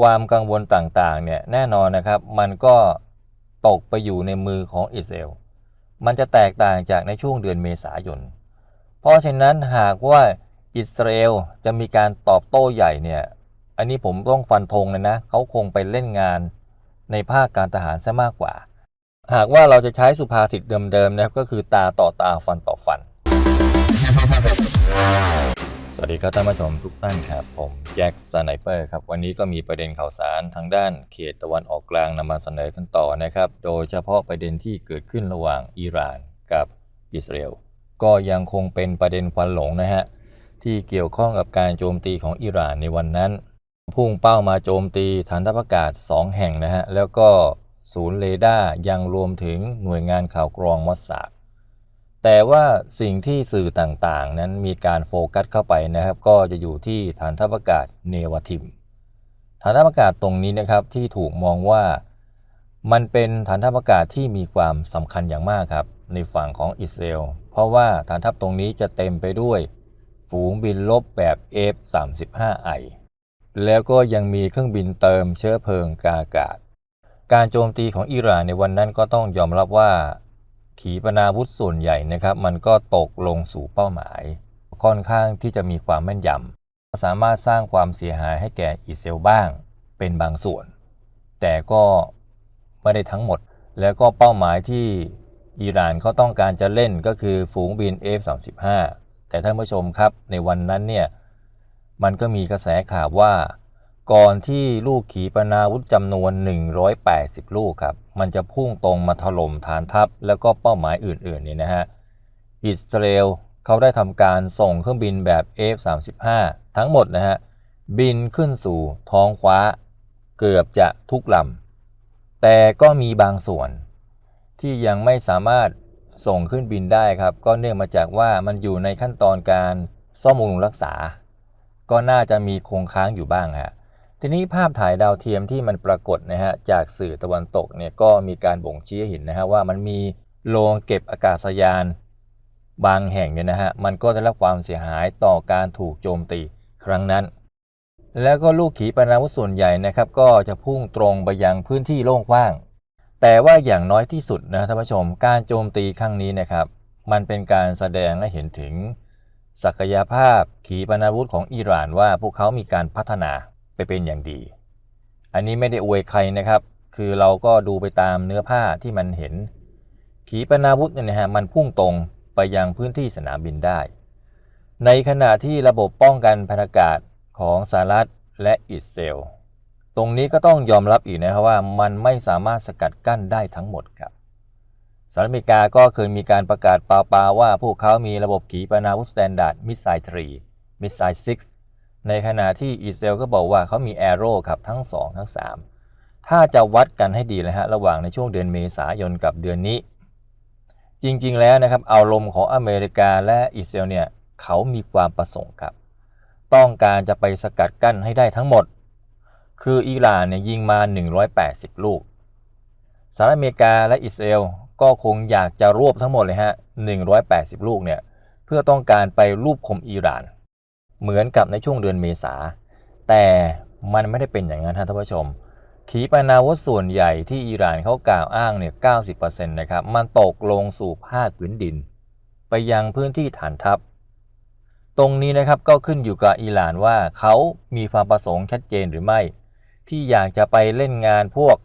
ความกังวลต่างๆเนี่ยแน่นอนนะครับ มันก็ตกไปอยู่ในมือของอิสราเอลมันจะแตกต่างจากในช่วงเดือนเมษายน เพราะฉะนั้นหากว่าอิสราเอลจะมีการตอบโต้ใหญ่เนี่ย อันนี้ผมต้องฟันธงเลยนะ เขาคงไปเล่นงานในภาคการทหารซะมากกว่า หากว่าเราจะใช้สุภาษิตเดิมๆนะครับก็คือตาต่อตาฟันต่อฟัน วัสดีครับท่านผู้ชมทุกท่านครับ ผมแจ็คสไนเปอร์ครับวันนี้ก็มีประเด็นข่าวสารทางด้านเขตตะวันออกกลางนำมาเสนอกันต่อนะครับ โดยเฉพาะประเด็นที่เกิดขึ้นระหว่างอิหร่านกับอิสราเอลก็ยังคงเป็นประเด็นควันหลงนะฮะที่เกี่ยวข้องกับการโจมตีของอิหร่านในวันนั้น พุ่งเป้ามาโจมตีฐานทัพอากาศ 2 แห่งนะฮะแล้วก็ศูนย์เรดาร์ยังรวมถึงหน่วยงานข่าวกรองมัสซาด แต่ว่าสิ่งที่สื่อต่างๆ นั้นมีการโฟกัสเข้าไปนะครับ ก็จะอยู่ที่ฐานทัพอากาศเนวาทิม ฐานทัพอากาศตรงนี้นะครับที่ถูกมองว่ามันเป็นฐานทัพอากาศที่มีความสำคัญอย่างมากครับ ในฝั่งของอิสราเอลเพราะว่าฐานทัพตรงนี้จะเต็มไปด้วย ฝูงบินลบแบบ F-35I แล้วก็ยังมีเครื่องบินเติมเชื้อเพลิงกาอากาศ การโจมตีของอิหร่านในวันนั้นก็ต้องยอมรับว่า ขีปนาวุธส่วนใหญ่นะครับ มันก็ตกลงสู่เป้าหมาย ค่อนข้างที่จะมีความแม่นยำสามารถสร้างความเสียหายให้แก่อิสเอลบ้าง เป็นบางส่วน แต่ก็ไม่ได้ทั้งหมด แล้วก็เป้าหมายที่อิหร่านเขาต้องการจะเล่นก็คือฝูงบิน F-35 แต่ท่านผู้ชมครับในวันนั้นเนี่ยมันก็มีกระแสข่าวว่า ก่อนที่ลูกขีปนาวุธจำนวน 180 ลูกครับ มันจะพุ่งตรงมาถล่มฐานทัพ แล้วก็เป้าหมายอื่นๆนี่นะฮะ อิสราเอลเขาได้ทำการส่งเครื่องบินแบบ F-35 ทั้งหมดนะฮะ บินขึ้นสู่ท้องฟ้าเกือบจะทุกลำ แต่ก็มีบางส่วนที่ยังไม่สามารถส่งขึ้นบินได้ครับ ก็เนื่องมาจากว่ามันอยู่ในขั้นตอนการซ่อมบำรุงรักษา ก็น่าจะมีคงค้างอยู่บ้างฮะ ทีนี้ภาพถ่ายดาวเทียมที่มันปรากฏนะฮะจากสื่อตะวันตกเนี่ยก็มีการบ่งชี้ห้เห็นนะฮะว่ามันมีโรงเก็บอากาศยานบางแห่งเนี่ยนะฮะมันก็ได้รับความเสียหายต่อการถูกโจมตีครั้งนั้น แล้วก็ลูกขีปนาวุธส่วนใหญ่นะครับก็จะพุ่งตรงไปยังพื้นที่โล่งกว้าง แต่ว่าอย่างน้อยที่สุดนะท่านผู้ชมการโจมตีครั้งนี้นะครับมันเป็นการแสดงให้เห็นถึง ศักยภาพขีปนาวุธของอิหร่านว่าพวกเขามีการพัฒนา ไปเป็นอย่างดี อันนี้ไม่ได้อวยใครนะครับ คือเราก็ดูไปตามเนื้อผ้าที่มันเห็น ขีปนาวุธเนี่ยนะฮะมันพุ่งตรงไปยังพื้นที่สนามบินได้ ในขณะที่ระบบป้องกันพนากาศของสหรัฐและอิสราเอลตรงนี้ก็ต้องยอมรับอีกนะครับว่ามันไม่สามารถสกัดกั้นได้ทั้งหมดครับสหรัฐอเมริกาก็เคยมีการประกาศปาปาว่าพวกเขามีระบบขีปนาวุธสแตนดาร์ดมิสไซล์3มิสไซล์6 ในขณะที่อิสราเอลก็บอกว่าเขามีแอโร่ครับทั้ง 2 ทั้ง 3 ถ้าจะวัดกันให้ดีเลยฮะระหว่างในช่วงเดือนเมษายนกับเดือนนี้ จริงๆแล้วนะครับเอาลมของอเมริกาและอิสราเอลเนี่ยเขามีความประสงค์ครับต้องการจะไปสกัดกั้นให้ได้ทั้งหมด คืออิหร่านเนี่ยยิงมา 180 ลูกสหรัฐอเมริกาและอิสราเอลก็คงอยากจะรวบทั้งหมดเลยฮะ180 ลูกเนี่ยเพื่อต้องการไปรูปคมอิหร่าน เหมือนกับในช่วงเดือนเมษา แต่มันไม่ได้เป็นอย่างนั้นท่านผู้ชม ขีปนาวุธส่วนใหญ่ที่อิหร่านเขากล่าวอ้างเนี่ย 90%นะครับ มันตกลงสู่ภาคพื้นดิน ไปยังพื้นที่ฐานทัพ ตรงนี้นะครับก็ขึ้นอยู่กับอิหร่านว่าเขามีความประสงค์ชัดเจนหรือไม่ ที่อยากจะไปเล่นงานพวก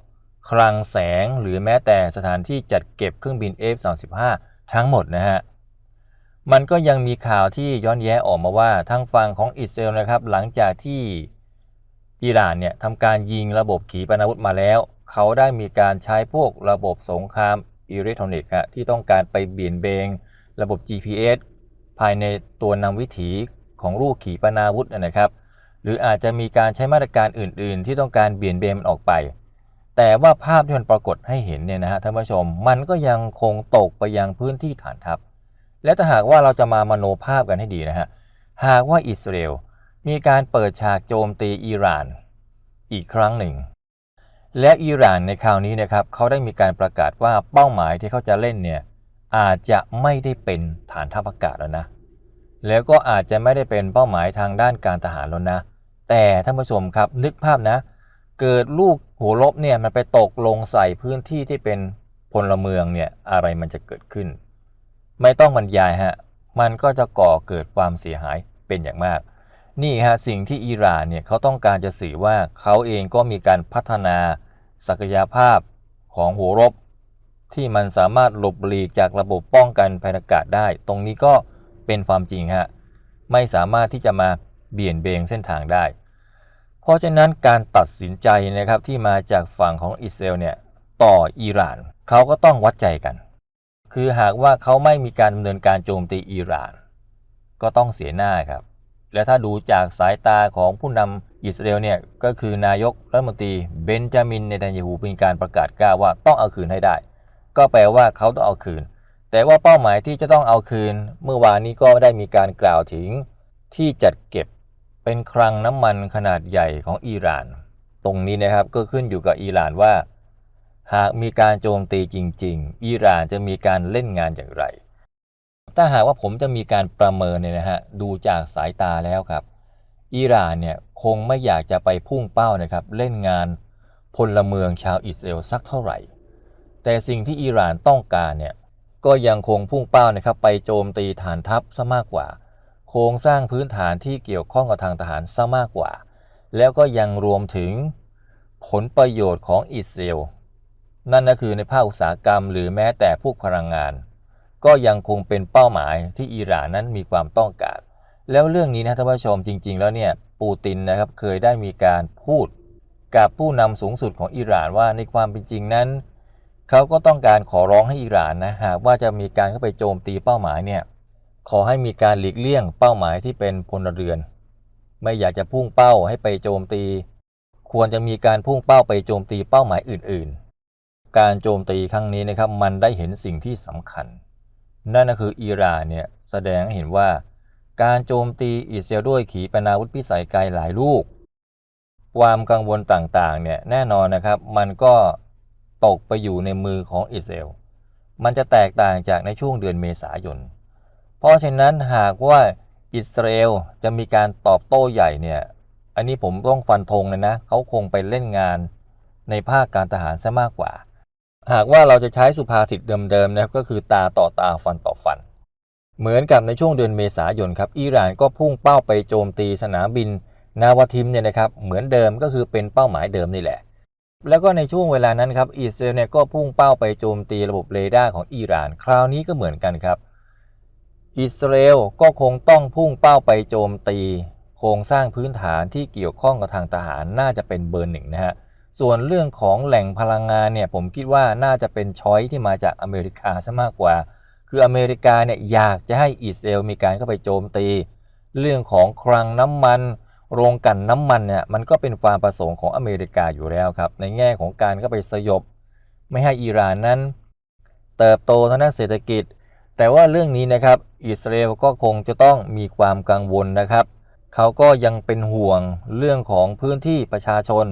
คลังแสงหรือแม้แต่สถานที่จัดเก็บเครื่องบิน F-35 ทั้งหมดนะฮะ มันก็ยังมีข่าวที่ย้อนแย้ออกมาว่าทางฝั่งของอิสราเอลนะครับ หลังจากที่อิหร่านเนี่ยทำการยิงระบบขีปนาวุธมาแล้ว เขาได้มีการใช้พวกระบบสงครามอิเล็กทรอนิกส์ที่ต้องการไปเบี่ยนเบง ระบบ GPS ภายในตัวนำวิถีของลูกขีปนาวุธนะครับ หรืออาจจะมีการใช้มาตรการอื่น ๆ ที่ต้องการเบี่ยนเบนมันออกไป แต่ว่าภาพที่มันปรากฏให้เห็นเนี่ยนะฮะท่านผู้ชม มันก็ยังคงตกไปยังพื้นที่ฐานทัพ และถ้าหากว่าเราจะมามโนภาพกันให้ดีนะฮะ หากว่าอิสราเอลมีการเปิดฉากโจมตีอิหร่าน อีกครั้งหนึ่ง และอิหร่านในคราวนี้นะครับเขาได้มีการประกาศว่าเป้าหมายที่เขาจะเล่นเนี่ยอาจจะไม่ได้เป็นฐานทัพอากาศแล้วนะ แล้วก็อาจจะไม่ได้เป็นเป้าหมายทางด้านการทหารแล้วนะ แต่ท่านผู้ชมครับนึกภาพนะ เกิดลูกหัวลบเนี่ยมันไปตกลงใส่พื้นที่ที่เป็นพลเมืองเนี่ยอะไรมันจะเกิดขึ้น ไม่ต้องบรรยายฮะ มันก็จะก่อเกิดความเสียหายเป็นอย่างมาก นี่ฮะสิ่งที่อิหร่านเนี่ยเขาต้องการจะสื่อว่าเขาเองก็มีการพัฒนาศักยภาพของหัวรบ ที่มันสามารถหลบหลีกจากระบบป้องกันภัยอากาศได้ ตรงนี้ก็เป็นความจริงฮะ ไม่สามารถที่จะมาเบี่ยนเบนเส้นทางได้ เพราะฉะนั้นการตัดสินใจนะครับที่มาจากฝั่งของอิสราเอลเนี่ยต่ออิหร่านเขาก็ต้องวัดใจกัน คือหากว่าเขาไม่มีการดำเนินการโจมตีอิหร่าน ก็ต้องเสียหน้าครับ และถ้าดูจากสายตาของผู้นำอิสราเอลเนี่ยก็คือนายกรัฐมนตรีเบนจามินเนตันยาฮูมีการประกาศกล้าว่าต้องเอาคืนให้ได้ ก็แปลว่าเขาต้องเอาคืน แต่ว่าเป้าหมายที่จะต้องเอาคืน เมื่อวานนี้ก็ได้มีการกล่าวถึงที่จัดเก็บเป็นคลังน้ำมันขนาดใหญ่ของอิหร่าน ตรงนี้นะครับก็ขึ้นอยู่กับอิหร่านว่า หากมีการโจมตีจริง ๆ อิหร่านจะมีการเล่นงานอย่างไร ถ้าหากว่าผมจะมีการประเมินเนี่ยนะฮะ ดูจากสายตาแล้วครับ อิหร่านเนี่ยคงไม่อยากจะไปพุ่งเป้านะครับ เล่นงานพลเมืองชาวอิสราเอลสักเท่าไหร่ แต่สิ่งที่อิหร่านต้องการเนี่ย ก็ยังคงพุ่งเป้านะครับ ไปโจมตีฐานทัพซะมากกว่า โครงสร้างพื้นฐานที่เกี่ยวข้องกับทางทหารซะมากกว่า แล้วก็ยังรวมถึงผลประโยชน์ของอิสราเอล นั่นก็คือในภาคอุตสาหกรรม หรือแม้แต่พวกพลังงาน ก็ยังคงเป็นเป้าหมายที่อิหร่านนั้นมีความต้องการ แล้วเรื่องนี้นะท่านผู้ชมจริง ๆ แล้วเนี่ยปูตินนะครับเคยได้มีการพูดกับผู้นำสูงสุดของอิหร่านว่าในความเป็นจริงนั้น เขาก็ต้องการขอร้องให้อิหร่านนะหากว่าจะมีการเข้าไปโจมตีเป้าหมายเนี่ยขอให้มีการหลีกเลี่ยงเป้าหมายที่เป็นพลเรือน ไม่อยากจะพุ่งเป้าให้ไปโจมตี ควรจะมีการพุ่งเป้าไปโจมตีเป้าหมายอื่น ๆ การโจมตีครั้งนี้นะครับมันได้เห็นสิ่งที่สำคัญ นั่นก็คืออิหร่านเนี่ยแสดงให้เห็นว่า การโจมตีอิสราเอลด้วยขีปนาวุธพิสัยไกลหลายลูก ความกังวลต่างๆเนี่ยแน่นอนนะครับมันก็ตกไปอยู่ในมือของอิสราเอลมันจะแตกต่างจากในช่วงเดือนเมษายน เพราะฉะนั้นหากว่าอิสราเอลจะมีการตอบโต้ใหญ่เนี่ยอันนี้ผมต้องฟันธงเลยนะเขาคงไปเล่นงานในภาคการทหารซะมากกว่า หากว่าเราจะใช้สุภาษิตเดิมๆนะครับก็คือตาต่อตาฟันต่อฟัน เหมือนกับในช่วงเดือนเมษายนครับอิหร่านก็พุ่งเป้าไปโจมตีสนามบิน นาวทิมเนี่ยนะครับเหมือนเดิมก็คือเป็นเป้าหมายเดิมนี่แหละ แล้วก็ในช่วงเวลานั้นครับอิสราเอลเนี่ยก็พุ่งเป้าไปโจมตีระบบเรดาร์ของอิหร่าน คราวนี้ก็เหมือนกันครับ อิสราเอลก็คงต้องพุ่งเป้าไปโจมตี โครงสร้างพื้นฐานที่เกี่ยวข้องกับทางทหารน่าจะเป็นเบอร์หนึ่งนะฮะ ส่วนเรื่องของแหล่งพลังงานเนี่ยผมคิดว่าน่าจะเป็นช้อยที่มาจากอเมริกาซะมากกว่า คืออเมริกาเนี่ยอยากจะให้อิสราเอลมีการเข้าไปโจมตี เรื่องของคลังน้ำมัน โรงกลั่นน้ำมันเนี่ยมันก็เป็นความประสงค์ของอเมริกาอยู่แล้วครับ ในแง่ของการเข้าไปสยบ ไม่ให้อิหร่านนั้น เติบโตทางด้านเศรษฐกิจ แต่ว่าเรื่องนี้นะครับอิสราเอลก็คงจะต้องมีความกังวลนะครับ เขาก็ยังเป็นห่วงเรื่องของพื้นที่ประชาชน